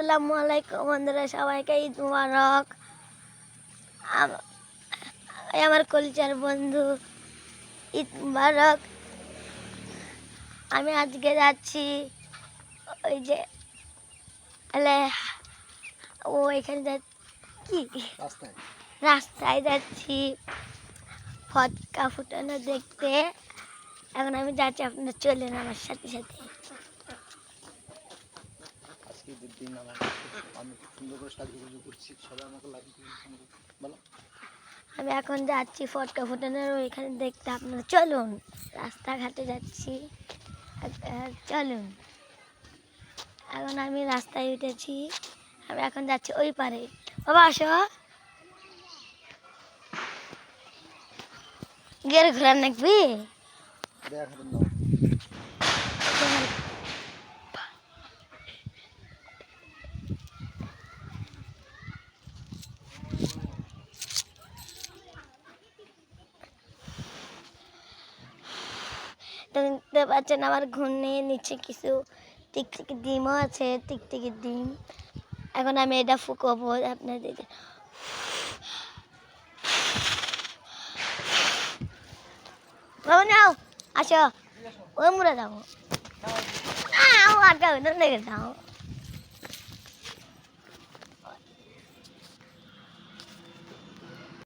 আসসালামু আলাইকুম বন্ধুরা সবাইকে ঈদ মুবারক। আম- আমার কলিচার বন্ধু ঈদ মুবারক। আমি আজকে যাচ্ছি ওই যে ও এখানে কি? রাস্তায়। রাস্তায় যাচ্ছি। ফটকা ফুটানো দেখতে। এখন আমি যাচ্ছি আপনারা চলেন আমার সাথে সাথে। দিন আমার আমি খুব সুন্দর করে সাজুগুজু করছি। সবাই আমাকে লাগিয়ে বলো। আমি এখন যাচ্ছি ফটকা ফুটানোর ওইখানে দেখতে আপনারা। চলুন রাস্তাঘাটে যাচ্ছি। চলুন। এখন আমি রাস্তায় উঠেছি। আমি এখন যাচ্ছি ওই পারে। বাবা আসো। গের ঘোরার নাকবি দেখতে পাচ্ছেন আমার ঘূর্ণে নিচে কিছু টিকটিকি ডিমও আছে, টিকটিকি ডিম। এখন আমি এটা ফুকবো আপনাদের বাবু আসো। ওই মুড়ে যাব কাউ দেখে যাও